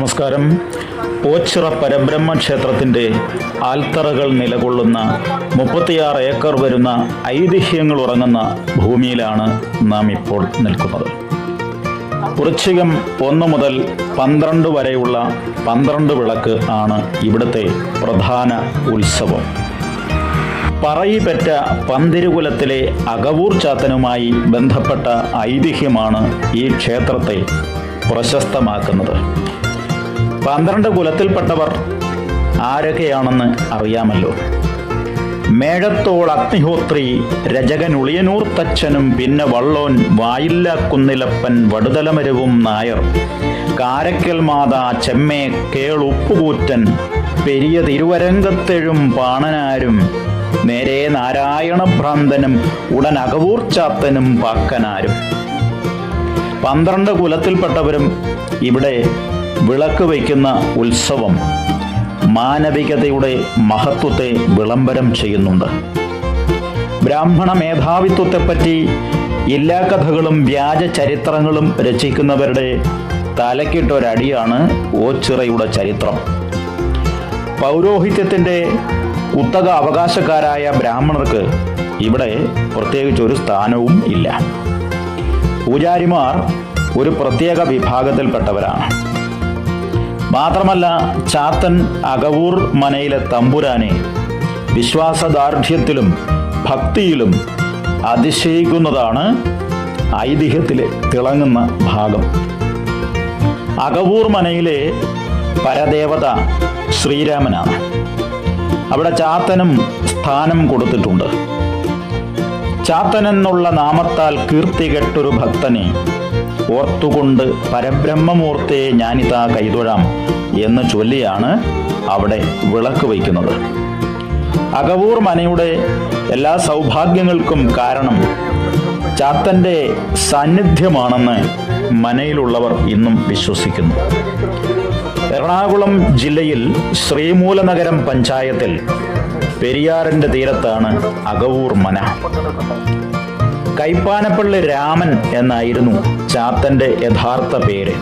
നമസ്കാരം. ഓച്ചിറ പരബ്രഹ്മ ക്ഷേത്രത്തിന്റെ ആൽത്തറകൾ നിലകൊള്ളുന്ന മുപ്പത്തിയാറ് ഏക്കർ വരുന്ന ഐതിഹ്യങ്ങൾ ഉറങ്ങുന്ന ഭൂമിയിലാണ് നാം ഇപ്പോൾ നിൽക്കുന്നത്. വൃശ്ചികം ഒന്ന് മുതൽ പന്ത്രണ്ട് വരെയുള്ള പന്ത്രണ്ട് വിളക്ക് ആണ് ഇവിടുത്തെ പ്രധാന ഉത്സവം. പറയിപെറ്റ പന്തിരുകുലത്തിലെ അകവൂർ ചാത്തനുമായി ബന്ധപ്പെട്ട ഐതിഹ്യമാണ് ഈ ക്ഷേത്രത്തെ പ്രശസ്തമാക്കുന്നത്. പന്ത്രണ്ട് കുലത്തിൽപ്പെട്ടവർ ആരൊക്കെയാണെന്ന് അറിയാമല്ലോ. മേഴത്തോൾ അഗ്നിഹോത്രി രജകൻ ഉളിയനൂർ തച്ചനും പിന്നെ വള്ളോൻ വായില്ല കുന്നിലപ്പൻ വടുതലമരവും നായർ. കാരക്കൽ മാത ചെമ്മേ കേളുപ്പുകൂറ്റൻ പെരിയ തിരുവരങ്കത്തെഴും പാണനാരും നേരെ നാരായണഭ്രാന്തനും ഉടൻ അകവൂർ ചാത്തനും പാക്കനാരും. പന്ത്രണ്ട് കുലത്തിൽപ്പെട്ടവരും ഇവിടെ വിളക്ക് വയ്ക്കുന്ന ഉത്സവം മാനവികതയുടെ മഹത്വത്തെ വിളംബരം ചെയ്യുന്നുണ്ട്. ബ്രാഹ്മണ മേധാവിത്വത്തെപ്പറ്റി എല്ലാ കഥകളും വ്യാജ ചരിത്രങ്ങളും രചിക്കുന്നവരുടെ തലക്കിട്ടൊരടിയാണ് ഓച്ചിറയുടെ ചരിത്രം. പൗരോഹിത്യത്തിന്റെ കുത്തക അവകാശക്കാരായ ബ്രാഹ്മണർക്ക് ഇവിടെ പ്രത്യേകിച്ച് ഒരു സ്ഥാനവും ഇല്ല. പൂജാരിമാർ ഒരു പ്രത്യേക വിഭാഗത്തിൽപ്പെട്ടവരാണ്. മാത്രമല്ല ചാത്തൻ അകവൂർ മനയിലെ തമ്പുരാനെ വിശ്വാസദാർഢ്യത്തിലും ഭക്തിയിലും അതിശയിക്കുന്നതാണ് ഐതിഹ്യത്തിലെ തിളങ്ങുന്ന ഭാഗം. അകവൂർ മനയിലെ പരദേവത ശ്രീരാമനാണ്. അവിടെ ചാത്തനും സ്ഥാനം കൊടുത്തിട്ടുണ്ട്. ചാത്തൻ എന്നുള്ള നാമത്താൽ കീർത്തികെട്ടൊരു ഭക്തനെ ഓർത്തുകൊണ്ട് പരബ്രഹ്മമൂർത്തിയെ ഞാനിതാ കൈതൊഴാം എന്ന് ചൊല്ലിയാണ് അവിടെ വിളക്ക് വയ്ക്കുന്നത്. അകവൂർ മനയുടെ എല്ലാ സൗഭാഗ്യങ്ങൾക്കും കാരണം ചാത്തന്റെ സാന്നിധ്യമാണെന്ന് മനയിലുള്ളവർ ഇന്നും വിശ്വസിക്കുന്നു. എറണാകുളം ജില്ലയിൽ ശ്രീമൂലനഗരം പഞ്ചായത്തിൽ പെരിയാറിന്റെ തീരത്താണ് അകവൂർ മന. കൈപ്പാനപ്പള്ളി രാമൻ എന്നായിരുന്നു ചാത്തന്റെ യഥാർത്ഥ പേര്.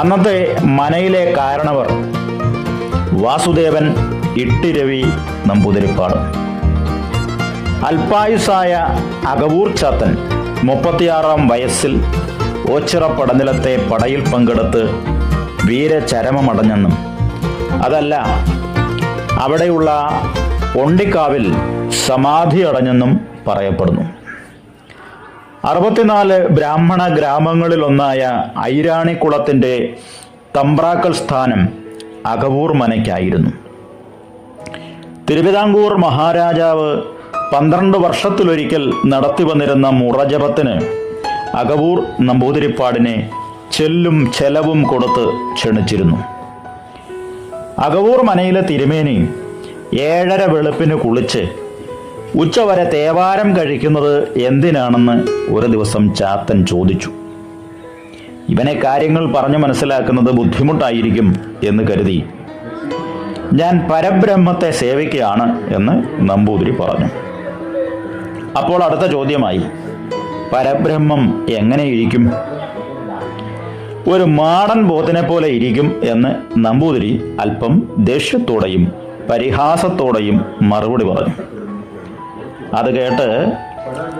അന്നത്തെ മനയിലെ കാരണവർ വാസുദേവൻ ഇട്ടിരവി നമ്പൂതിരിപ്പാട്. അൽപായുസായ അകവൂർ ചാത്തൻ മുപ്പത്തിയാറാം വയസ്സിൽ ഓച്ചിറ പടനിലത്തെ പടയിൽ പങ്കെടുത്ത് വീരചരമമടഞ്ഞെന്നും അതല്ല അവിടെയുള്ള ഒണ്ടിക്കാവിൽ സമാധി അടഞ്ഞെന്നും പറയപ്പെടുന്നു. അറുപത്തിനാല് ബ്രാഹ്മണ ഗ്രാമങ്ങളിലൊന്നായ ഐരാണിക്കുളത്തിന്റെ തമ്പ്രാക്കൽ സ്ഥാനം അകവൂർ മനയ്ക്കായിരുന്നു. തിരുവിതാംകൂർ മഹാരാജാവ് പന്ത്രണ്ട് വർഷത്തിലൊരിക്കൽ നടത്തി വന്നിരുന്ന മുറജപത്തിന് അകവൂർ നമ്പൂതിരിപ്പാടിനെ ചെല്ലും ചെലവും കൊടുത്ത് ക്ഷണിച്ചിരുന്നു. അകവൂർ മനയിലെ തിരുമേനി ഏഴര വെളുപ്പിന് കുളിച്ച് ഉച്ചവരെ തേവാരം കഴിക്കുന്നത് എന്തിനാണെന്ന് ഒരു ദിവസം ചാത്തൻ ചോദിച്ചു. ഇവനെ കാര്യങ്ങൾ പറഞ്ഞു മനസ്സിലാക്കുന്നത് ബുദ്ധിമുട്ടായിരിക്കും എന്ന് കരുതി. ഞാൻ പരബ്രഹ്മത്തെ സേവിക്കുകയാണ് എന്ന് നമ്പൂതിരി പറഞ്ഞു. അപ്പോൾ അടുത്ത ചോദ്യമായി പരബ്രഹ്മം എങ്ങനെയിരിക്കും? ഒരു മാടൻ ബോധനെ പോലെ ഇരിക്കും എന്ന് നമ്പൂതിരി അല്പം ദേഷ്യത്തോടെയും പരിഹാസത്തോടെയും മറുപടി പറഞ്ഞു. അത് കേട്ട്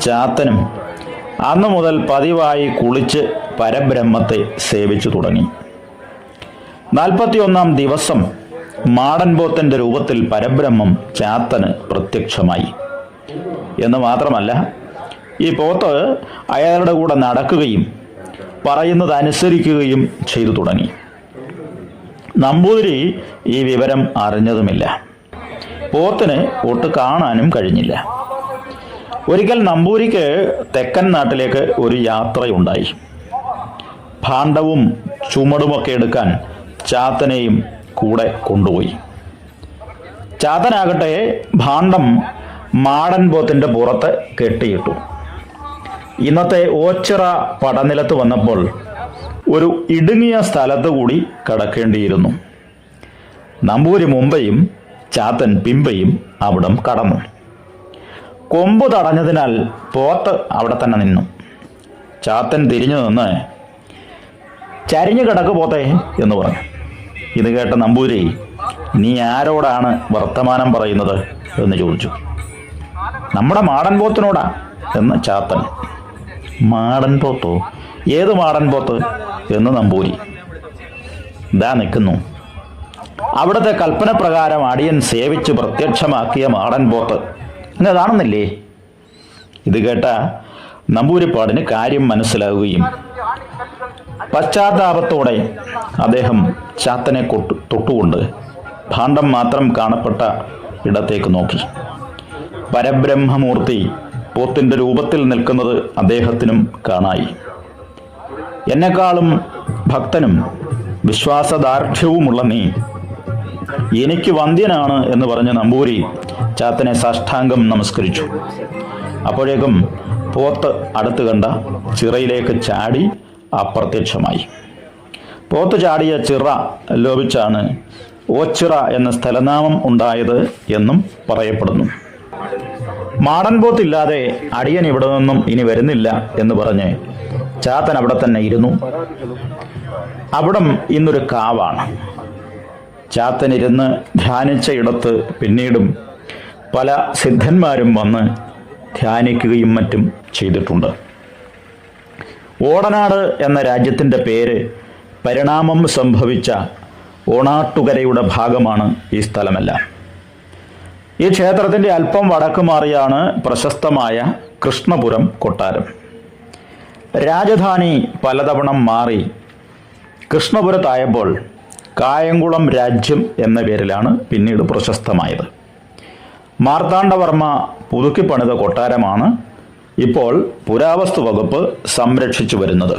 ചാത്തനും അന്നു മുതൽ പതിവായി കുളിച്ച് പരബ്രഹ്മത്തെ സേവിച്ചു തുടങ്ങി. നാൽപ്പത്തിയൊന്നാം ദിവസം മാടൻപോത്തന്റെ രൂപത്തിൽ പരബ്രഹ്മം ചാത്തന് പ്രത്യക്ഷമായി. എന്ന് മാത്രമല്ല ഈ പോത്ത് അയാളുടെ കൂടെ നടക്കുകയും പറയുന്നത് അനുസരിക്കുകയും ചെയ്തു തുടങ്ങി. നമ്പൂതിരി ഈ വിവരം അറിഞ്ഞതുമില്ല. പോത്തിന് ഒട്ട് കാണാനും കഴിഞ്ഞില്ല. ഒരിക്കൽ നമ്പൂരിക്ക് തെക്കൻ നാട്ടിലേക്ക് ഒരു യാത്രയുണ്ടായി. ഭാണ്ഡവും ചുമടുമൊക്കെ എടുക്കാൻ ചാത്തനെയും കൂടെ കൊണ്ടുപോയി. ചാത്തനാകട്ടെ ഭാണ്ഡം മാടൻ പോത്തിന്റെ പുറത്ത് കെട്ടിയിട്ടു. ഇന്നത്തെ ഓച്ചിറ പടനിലത്ത് വന്നപ്പോൾ ഒരു ഇടുങ്ങിയ സ്ഥലത്ത് കൂടി കടക്കേണ്ടിയിരുന്നു. നമ്പൂരി മുമ്പയും ചാത്തൻ പിമ്പയും അവിടം കടന്നു. കൊമ്പ് തടഞ്ഞതിനാൽ പോത്ത് അവിടെ തന്നെ നിന്നു. ചാത്തൻ തിരിഞ്ഞു നിന്ന്. ചരിഞ്ഞു കിടക്ക് പോത്തേ എന്ന് പറഞ്ഞു. ഇത് കേട്ട നമ്പൂരി നീ ആരോടാണ് വർത്തമാനം പറയുന്നത്? എന്ന് ചോദിച്ചു. നമ്മുടെ മാടൻ പോത്തിനോടാ എന്ന് ചാത്തൻ. മാടൻ പോത്തോ? ഏത് മാടൻ പോത്ത്? എന്ന് നമ്പൂരി ഇതാ നിൽക്കുന്നു. അവിടുത്തെ കൽപ്പന പ്രകാരം അടിയൻ സേവിച്ച് പ്രത്യക്ഷമാക്കിയ മാടൻ പോത്ത്. ഇങ്ങനെ കാണുന്നില്ലേ? ഇത് കേട്ട നമ്പൂരിപ്പാടിന് കാര്യം മനസ്സിലാവുകയും പശ്ചാത്താപത്തോടെ അദ്ദേഹം ചാത്തനെ കൊട്ടു തൊട്ടുകൊണ്ട് ഭാണ്ഡം മാത്രം കാണപ്പെട്ട ഇടത്തേക്ക് നോക്കി. പരബ്രഹ്മമൂർത്തി പോത്തിന്റെ രൂപത്തിൽ നിൽക്കുന്നത് അദ്ദേഹത്തിനും കാണായി. എന്നെക്കാളും ഭക്തനും വിശ്വാസദാർഢ്യവുമുള്ള നീ എനിക്ക് വന്ധ്യനാണ് എന്ന് പറഞ്ഞ നമ്പൂരി ചാത്തനെ സാഷ്ടാംഗം നമസ്കരിച്ചു. അപ്പോഴേക്കും പോത്ത് അടുത്ത് കണ്ട ചിറയിലേക്ക് ചാടി അപ്രത്യക്ഷമായി. പോത്ത് ചാടിയ ചിറ ലോപിച്ചാണ് ഓച്ചിറ എന്ന സ്ഥലനാമം ഉണ്ടായത് എന്നും പറയപ്പെടുന്നു. മാടൻ പോത്തില്ലാതെ അടിയൻ ഇവിടെ നിന്നും ഇനി വരുന്നില്ല എന്ന് പറഞ്ഞ് ചാത്തൻ അവിടെ തന്നെ ഇരുന്നു. അവിടം ഇന്നൊരു കാവാണ്. ചാത്തനിരുന്ന് ധ്യാനിച്ച ഇടത്ത് പിന്നീടും പല സിദ്ധന്മാരും വന്ന് ധ്യാനിക്കുകയും മറ്റും ചെയ്തിട്ടുണ്ട്. ഓടനാട് എന്ന രാജ്യത്തിന്റെ പേര് പരിണാമം സംഭവിച്ച ഓണാട്ടുകരയുടെ ഭാഗമാണ് ഈ സ്ഥലമെല്ലാം. ഈ ക്ഷേത്രത്തിന്റെ അല്പം വടക്ക് മാറിയാണ് പ്രശസ്തമായ കൃഷ്ണപുരം കൊട്ടാരം. രാജധാനി പലതവണ മാറി കൃഷ്ണപുരത്തായപ്പോൾ കായംകുളം രാജ്യം എന്ന പേരിലാണ് പിന്നീട് പ്രശസ്തമായത്. മാർത്താണ്ഡവർമ്മ പുതുക്കിപ്പണിത കൊട്ടാരമാണ് ഇപ്പോൾ പുരാവസ്തു വകുപ്പ് സംരക്ഷിച്ചു വരുന്നത്.